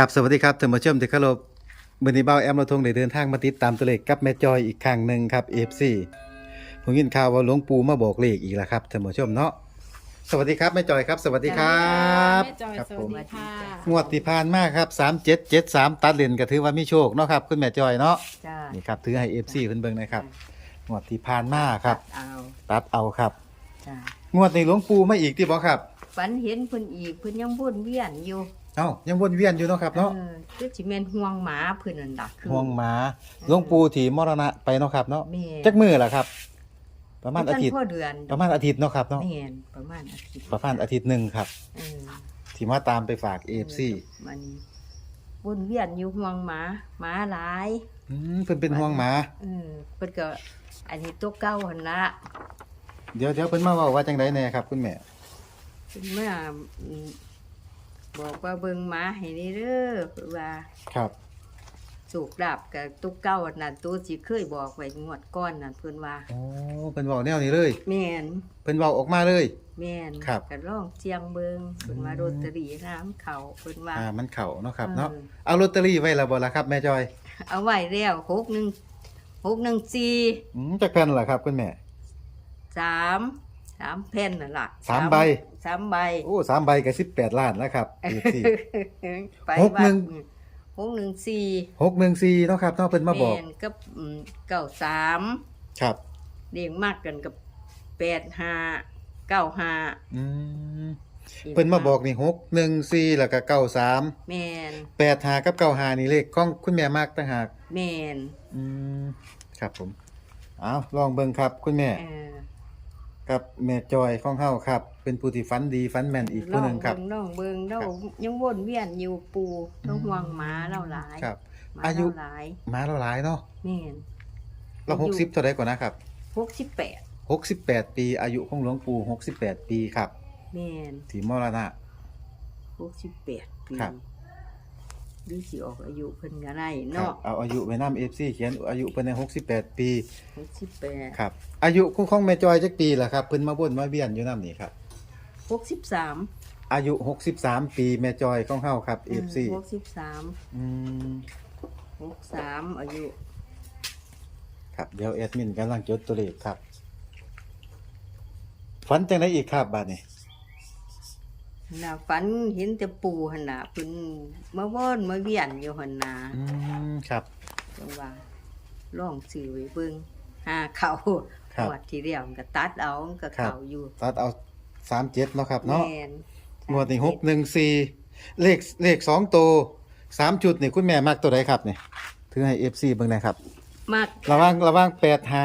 กับสวัสดีครับท่านผู้ชมที่เคารพวันนี้เบ้าแอมเราทงได้เดินทางมาติดตามตัวเลขกับแม่จอยอีกครั้งหนึ่งครับ FC ผมยินข่าวว่าหลวงปู่มาบอกเลขอีกแล้วครับท่านผู้ชมเนาะสวัสดีครับแม่จอยครับ สวัสดีครับแม่จอยครับสผวัสมดีค่ะงวดที่ผ่านมาครับ3773ตัดเลนก็ถือว่ามีโชคเนาะครับคุณแม่จอยเนาะจ้านี่ครับถือให้ FC เพิ่นเบิ่งนะครับงวดที่ผ่านมาครับ เอาตัดเอาครับ จ้างวดนี้หลวงปู่มาอีกที่บ่ครับ ฝันเห็นเพิ่นอีกเพิ่นยังวนเวียนอยู่ เอ้ายังวนเวียนอยู่เนาะครับเนาะเออคือสิแม่นห่วงหมาเพิ่นนั่นล่ะคือ ห่วงหมาหลวงปู่ที่มรณะไปเนาะครับเนาะแม่ จักมือล่ะครับ ประมาณอาทิตย์พ่อเดือนประมาณอาทิตย์เนาะครับเนาะแม่นประมาณอาทิตย์ประมาณอาทิตย์หนึ่งครับเออ ที่มาตามไปฝากเอฟซีมันวนเวียนอยู่ห่วงหมาหมาหลายอืมเพิ่นเป็นห่วงหมา เออเพิ่นก็อันนี้ตัวเก่าหั่นละเดี๋ยวเดี๋ยวเพิ่นมาเว้าว่าจังไดแน่ครับ คุณแม่เพิ่นมาอืม บอกว่าเบิ่งหมาให้นี่เด้อเพิ่นว่าครับ สูกดับกับตัวเก่านั่นตัวสิเคยบอกไว้งวดก้อนนั่นเพิ่นว่า โอ้เพิ่นเว้าแนวนี้เลย แม่นเพิ่นเว้าออกมาเลย แม่นครับ ก็ร้องเจียงเบิงเพิ่นว่าอืมโรตารีน้ำเขาเพิ่นว่า อ่า มันเข้าเนาะครับเนาะ เออ เอาลอตเตอรี่ไว้แล้วบ่ล่ะครับแม่จอยเอาไว้แล้วหกหนึ่งหกหนึ่งสี่อืมจักแผ่นล่ะครับคุณแม่สาม สามแผ่นน่ะล่ะสามใบ สามใบโอ้สามใบก็18ล้านแล้วครับ FC ไปหกหนึ่งวัดหกหนึ่งสี่614เนาะครับเนาะเพิ่นมาบอก แนกับอืมเก้าสามครับ เรียงมากกันกับแปดห้าเก้าห้าอืมเพิ่นมาบอกนี่614แล้วก็93แม่น85กับ95นี่เลขของคุณแม่มากต่างหากแม่นอืมครับผม เอาลองเบิ่งครับคุณแม่ เออ กับแม่จอยของเฮาครับ เป็นผู้ที่ฝันดีฝันแม่นอีกผู้หนึ่งครับ น้องเบิงน้องครัเบิบงเรายังวนเวียนอยู่ปูต้องห่วงหมาเราหลายครับ หมาอายุ เราหลายหมาเราหลายเนาะแม่น เราอายุ60เท่าใดก่อนนะครับหกสิบแปด68ปีอายุของหลวงปู่68ปีครับแม่นที่มรณะ หกสิบแปดปีครับ หรือสิออกอายุเพิ่นก็ได้ครับเนาะเอาอายุไว้นำ FC เขียนอายุเพิ่นได้68ปี หกสิบแปดครับ อายุของของแม่จอยจักปีล่ะครับเพิ่นมาวนมาเวียนอยู่นำนี่ครับ หกสิบสามอายุ 63 ปีแม่จอยของเฮาครับ FC หกสิบสามอืมหกสามอายุครับเดี๋ยวแอดมินกำลังจดตัวเลขครับฝันจังไดอีกครับบัดนี้ น่ะฝันเห็นแต่ปูหั่นน่ะเพิ่นมาวนมาเวียนอยู่หั่นน่ะอืมครับจังว่าลองซื้อไว้เบิ่งหาเขาครับ งวดที่เรียวมันก็ตัดเอามันก็ครับเขาอยู่ตัดเอาสามเจ็ดเนาะครับเนาะแม่นงวดนี้หกหนึ่งสี่เลขเลขสองตัวสามจุดนี่คุณแม่มักตัวใดครับเนี่ยถือให้เอฟซีเบิ่งหนะครับ มากระหว่างระหว่างแปดหา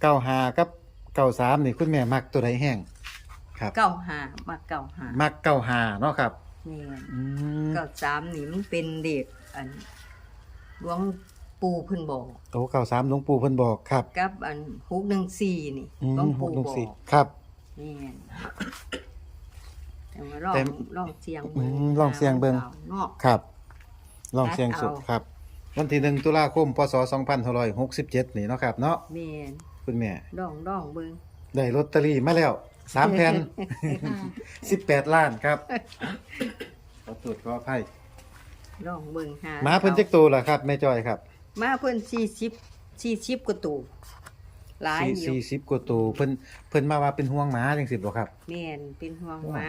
เก้าหากับเก้าสามนี่คุณแม่มักตัวใดแห้ง ครับ เก้าหามาเก้าหามักเก้าหาเนาะครับแม่นอืมเก้าสามนี่มันเป็นเด็กอันหลวงปู่เพิ่นบอกโอ้เก้าสามหลวงปู่เพิ่นบอกครับกับอันหกหนึ่งสี่นี่อืมหลวงหกปู่หนึ่งบอสี่กครับแม่นแต่ว่าลองแต่ลองเสียงอืเบิ่งมลองเสียงเบิ่งอาเนาะครับ ลองเสียงสุดเอา ครับ วันที่หนึ่งตุลาคมพศสองพันหกสิบเจ็ดนี่เนาะครับเนาะแม่นคุณแม่ลองลองเบิ่งได้ลอตเตอรี่มาแล้ว สามแผ่นอ่าสิบแปดล้านครับขอตรวจขออภัยลองเบิ่งหาหมาเพิ่นจักตัวล่ะครับแม่จอยครับหมาเพิ่นสี่สิบสี่สิบกว่าตัวหลายสี่อยู่สี่สิบกว่าตัวเพิ่นเพิ่นมาว่าเป็นห่วงหมาจังสิบ่ครับ แม่นเป็นห่วงหมา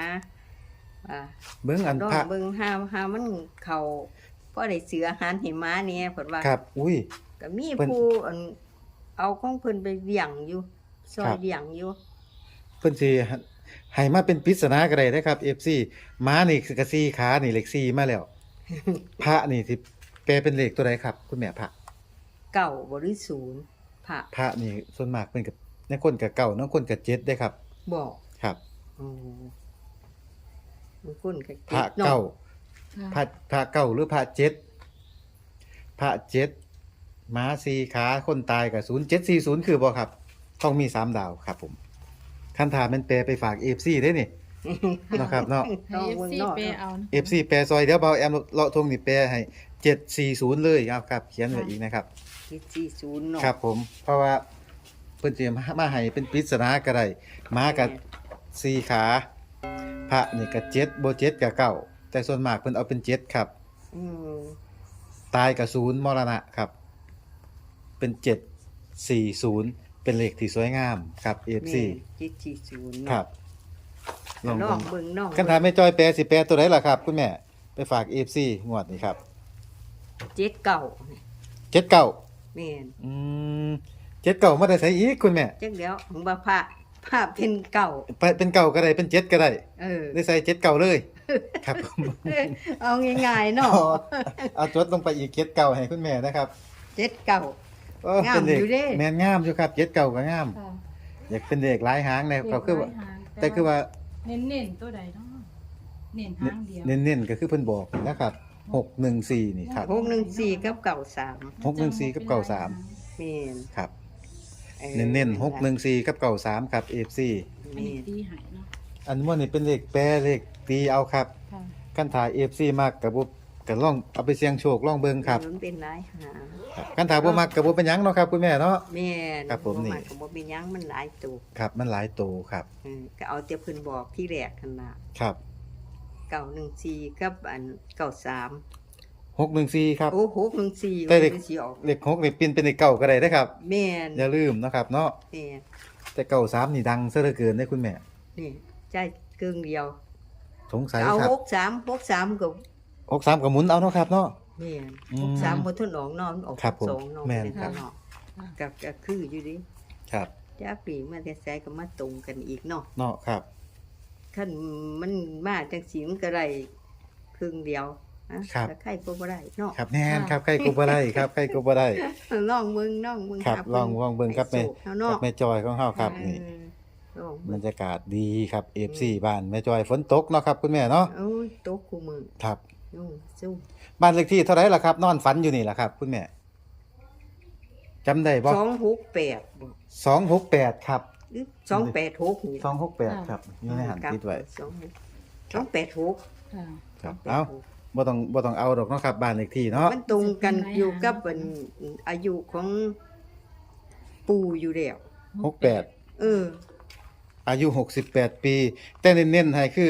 อ่า เบิ่งอันลองพระเบิ่งหาหามันเข้าพอได้เสืออาหารให้หมาเนี่ยเพิ่นว่าครับ อุ้ย ก็มีเพิ่นผู้อันเอาของเพิ่นไปเลี้ยงอยู่ซอครัยบเลี้ยงอยู่ เพิ่นสิให้มาเป็นปริศนาก็ได้นะครับ FC หมานี่ก็สี่ขานี่เลขสี่มาแล้ว พระนี่สิแปลเป็นเลขตัวใดครับ คุณแม่พระเก่าบ่หรือศูนย์พระพระนี่ส่วนมากเป็นกับในคนกับเก่าในคนกับเจ็ดได้ครับ บอกครับอ๋อมันคนก็พระเนาะเก่าพระพระเก่าหรือพระเจ็ดพระเจ็ดหมาสี่ขาคนตายกับศูนย์เจ็ดสี่ศูนย์คือบ่ครับ ต้องมีสามดาวครับผม คันถามมันแปลไปฝากเอฟซีได้นี่เนาะครับเนาะให้เอฟซีไปเอาเอฟซีแปลซอยเดี๋ยวเบาแอมเลาะทงนี่แปลให้เจ็ดสี่ศูนย์เลยครับครับ เขียนไว้อีกนะครับคิดสี่ศูนย์เนาะครับผมเพราะว่าเพิ่นสิมาให้เป็นปริศนาก็ได้หมากับสี่ขา พระนี่ก็เจ็ดบ่เจ็ดกับเก้าแต่ส่วนมากเพิ่นเอาเป็นเจ็ดครับ อืมตายกับศูนย์มรณะครับ เป็นเจ็ดสี่ศูนย์ เป็นเลขที่สวยงามครับเอฟซีจิตสี่ศูนย์ครับลองเบิ่งเบิ่งน้องคันถามไม่จอยแปรสิแปรตัวไหนล่ะครับ คุณแม่ ไปฝากเอฟซีงวดนี้ครับเจ็ดเก่าเจ็ดเก้าแม่นอืมเจ็ดเก้ามาได้ใส่อีกคุณแม่จักเดี๋ยวผมว่าผ้าผ้าเป็นเก่า ไปเป็นเก้าก็ได้เป็นเจ็ดก็ได้เออ ได้ใส่เจ็ดเก้าเลย ครับผมเอาง่ายๆเนาะเอาเอาจดลงไปอีกเจ็ดเก้าให้คุณแม่นะครับ เจ็ดเก่า เออเป็นเด็กงามอยู่เด้ แม่นงามอยู่ครับเจ็ดเก้าก็งาม ค่ะอยากเป็นเด็กหลายหางเนี่ยเขาคือว่า แต่คือว่าเน้นเน้นๆตัวใดเนาะเน้นหางเดียวเน้นๆก็คือเพิ่นบอกนะครับหกหนึ่งสี่นี่ครับหกหนึ่งสี่กับเก่าสามหกหนึ่งสี่กับเก้าสามแม่นครับ ออเน้นๆหกหนึ่งสี่กับเก้าสามครับเอฟซีอันแม่นี้นตีหายเนาะอันว่านี่เป็นเลขแปรเลขตีเอาครับค่ะคันถ่ายเอฟซีมากกับบุ กับล่องเอาไปเสี่ยงโชคล่องเบิงครับมันเป็นหลายหางครับคันถ่ายบ่มักกับบ่เป็นหยังเนาะครับคุณแม่เนาะ แม่นครับผมนี่บ่าก็บ่เป็นหยังมันหลายตัวครับ มันหลายโตครับ เออก็เอาแต่เพิ่นบอกที่แรกหั่นน่ะครับเก่าหนึ่งสี่กับอันเก่าสามหกหนึ่งสี่ครับ โอ้หกหนึ่งสี่แต่เด็ก มันสิออก เลขหกนี่ปินเป็นเลขเก้าก็ได้นะครับ แม่นอย่าลืมเนาะครับเนาะแม่นแต่เก้าสามนี่ดังซะเหลือเกินได้คุณแม่ นี่ใจกึ่งเดียว สงสัยเอาครับหกสามหกสามกับ หกสามกับหมุนเอาเนาะครับเนาะ แม่นอืมหกสามบนทุนออกนอนออกครับผมสองนอนแม่นเป็นครับ นอกกับกับคืออยู่ดิครับจ้าปีมาแต่แซก็มาตรงกันอีกเนาะเนาะครับขั้นมันมาจังสีมันก็ได้ครึ่งเดียวนะครับ แต่ใครก็บ่ได้เนาะครับแน่นครับใกล้กูบ่ได้ครับใกล้กูบ่ได้ ลองเบิ่งน้องเบิ่งครับหาลองลองเบิ่งครับแม่ให้โชเอากัเนาะบแม่จอยของเฮาครับนี่เออลองบรเบิ่งรยากาศดีครับ FC บ้านแม่จอยฝนตกเนาะครับคุณแม่เนาะโอ้ยโต๊ะกูมือ ครับ ยุ่งสู้บ้านเลขที่เท่าไหร่ล่ะครับ นอนฝันอยู่นี่ล่ะครับ คุณแม่จำได้บ่สองหกแปดบ่268ครับหรือสองแปดหกนี่ล่ะ268ครับอยู่ในหันติดไว้สองสองแปดหกค่ะ ครับสงแปดเอ้าหกบ่ต้องบ่ต้องเอาดอกเนาะครับบ้านเลขที่เนาะมันตรงกันสิบเป็นไรอยู่กับหาอันอายุของปู่อยู่แล้ว68เออ อายุ 68 ปี แต่เน้นๆให้คือ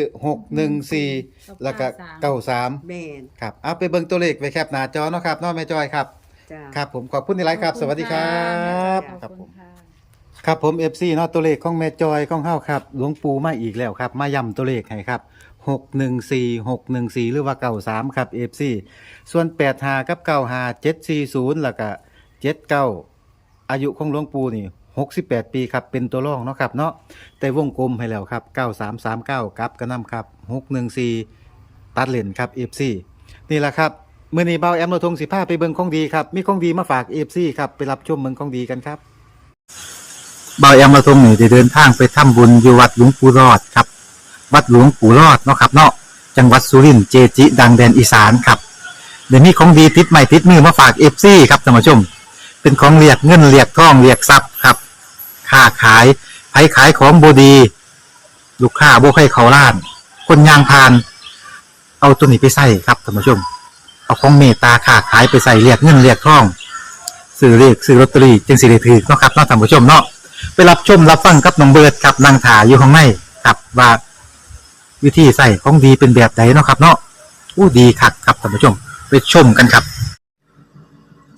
614 แล้วก็ 93 แม่นครับเอาไปเบิ่งตัวเลขไว้แคปหน้าจอเนาะครับเนาะแม่จอยครับ จ้า ครับผมขอบคุณที่ไลฟ์ครับ สวัสดีครับ ขอบครับผคุมณค่ะ ครับผม FC เนาะตัวเลขของแม่จอยของเฮาครับหลวงปู่มาอีกแล้วครับ มาย้ำตัวเลขให้ครับ 614 614 หรือว่า93ครับ FC ส่วน85กับ95 740 แล้วก็79 อายุของหลวงปู่นี่ 68 ปีครับเป็นตัวรองเนาะครับเนาะแต่วงกลมให้แล้วครับ 9339กับกระนำครับ 614 ตัดเลนครับ FC นี่แหละครับมื้อนี้เบาแอมโนทง15ไปเบิ่งของดีครับมีของดีมาฝาก FC ครับไปรับชมเมืองของดีกันครับเบาแอมมาทงนี่ได้เดินทางไปทำบุญอยู่วัดหลวงปู่รอดครับ วัดหลวงปู่รอดเนาะครับเนาะจังหวัดสุรินทร์เจจิ ดังแดนอีสานครับเดี๋ยวนี้ของดีติดใหม่ติดมือมาฝากเอฟซีครับท่านผู้ชม เป็นของเรียกเงินเรียกทองเรียกทรัพย์ครับค้าขายไผขายของบดี ลูกค้าบ่ใครเขาล้าน คนยางพาน เอาตัวนี้ไปใส่ครับท่านผู้ชม เอาของเมตตาค้าขายไปใส่เรียกเงินเรียกทองซื้อเรียกซื้อลอตเตอรี่จึงสิได้ถือเนาะครับเนาะท่านผู้ชมเนาะไปรับชมรับฟังกับน้องเบิร์ดครับนางถาอยู่ข้างในครับว่าวิธีใส่ของดีเป็นแบบไหนเนาะครับ เนาะอู้ดีคักครับท่านผู้ชม ไปชมกันครับ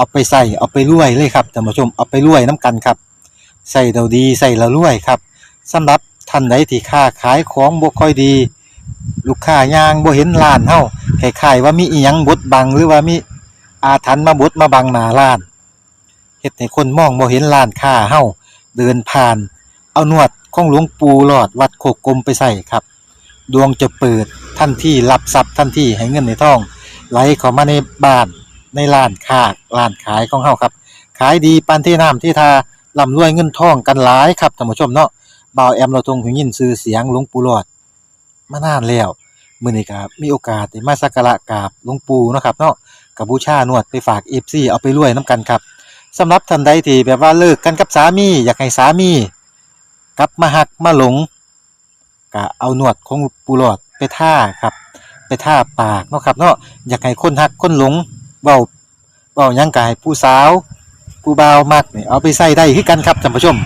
เอาไปใส่เอาไปรวยเลยครับท่านผู้ชมเอาไปรวยน้ำกันครับใส่เราดีใส่เรารวยครับสำหรับท่านใดที่ค้าขายของบ่ค่อยดี ลูกค้ายางบ่เห็นร้านเฮาคล้ายๆว่ามีอีหยังบดบังหรือว่ามีอาถรรพ์มาบดมาบังหน้าร้านเฮ็ดให้คนมองบ่เห็นร้านค้าเฮาเดินผ่าน เอานวดของหลวงปู่หลอดวัดโคกกลมไปใส่ครับ ดวงจะเปิดทันที่รับทรัพย์ทันที่ให้เงินในท้อง ไหลเข้ามาในบ้าน ในร้านค้าร้านขายของเฮาครับ ขายดีปานที่น้ำที่ทาร่ำรวยเงินทองกันหลายครับท่านผู้ชมเนาะบ่าวแอมเราทรงหูยินชื่อเสียงหลวงปู่หลอดมานานแล้วมื้อนี้ก็มีโอกาสได้มาสักการะกราบหลวงปู่เนาะครับเนาะกับบูชานวดไปฝาก FC เอาไปรวยนํกันครับสำหรับท่านใดที่แบบว่าเลิกกันกับสามี อยากให้สามีกลับมาหักมาหลงก็เอาหนวดของปูหลอดไปท่าครับ ไปท่าปากเนาะครับเนาะอยากให้คนหักคนหลง เบาเบายังกายผู้สาว ผู้บ่าวมักนี่เอาไปใส่ได้คือกันครับท่านผู้ชม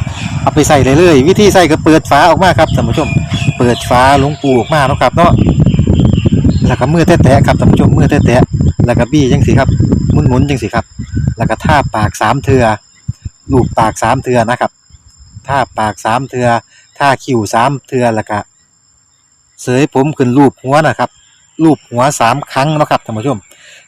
เอาไปใส่เลยเลยวิธีใส่ก็เปิดฝาออกมาครับท่านผู้ชม เปิดฝาหลวงปูออกมาเนาะครับเนาะแล้วก็มือแตะๆครับท่านผู้ชมมือแตะๆแล้วก็บี้จังสิครับหมุนๆจังสิครับ แล้วก็ท่าปากสามเทือลูบปากสามเทือนะครับท่าปากสามเทือท่าคิ้วสามเทือแล้วก็เสยผมขึ้นรูปหัวนะครับรูปหัวสามครั้งเนาะครับท่านผู้ชม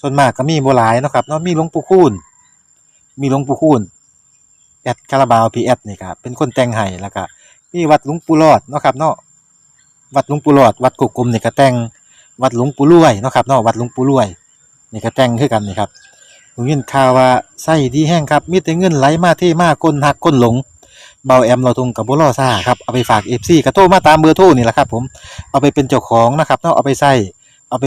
ส่วนมากก็มีบ่หลายเนาะครับเนาะมีหลวงปู่คูณมีหลวงปู่คูณแอดคาราบาวพีแอดนี่ครับเป็นคนแต่งให้แล้วก็มีวัดหลวงปู่รอดเนาะครับเนาะวัดหลวงปู่รอด วัดกุกกลมนี่ก็แต่งวัดหลวงปู่รวยเนาะครับเนาะวัดหลวงปู่รวยนี่ก็แต่งคือกันนี่ครับผมยินข่าวว่าไส้ดีแห้งครับมีแต่เงินไหลมาเทมาคนหักคนหลงเบาแอมเราทงกับบุรอซ่าครับเอาไปฝากเอฟซีกระโทรมาตามเบอร์โทรนี่แหละครับผมเอาไปเป็นเจ้าของนะครับเนาะเอาไปใส่เอาไป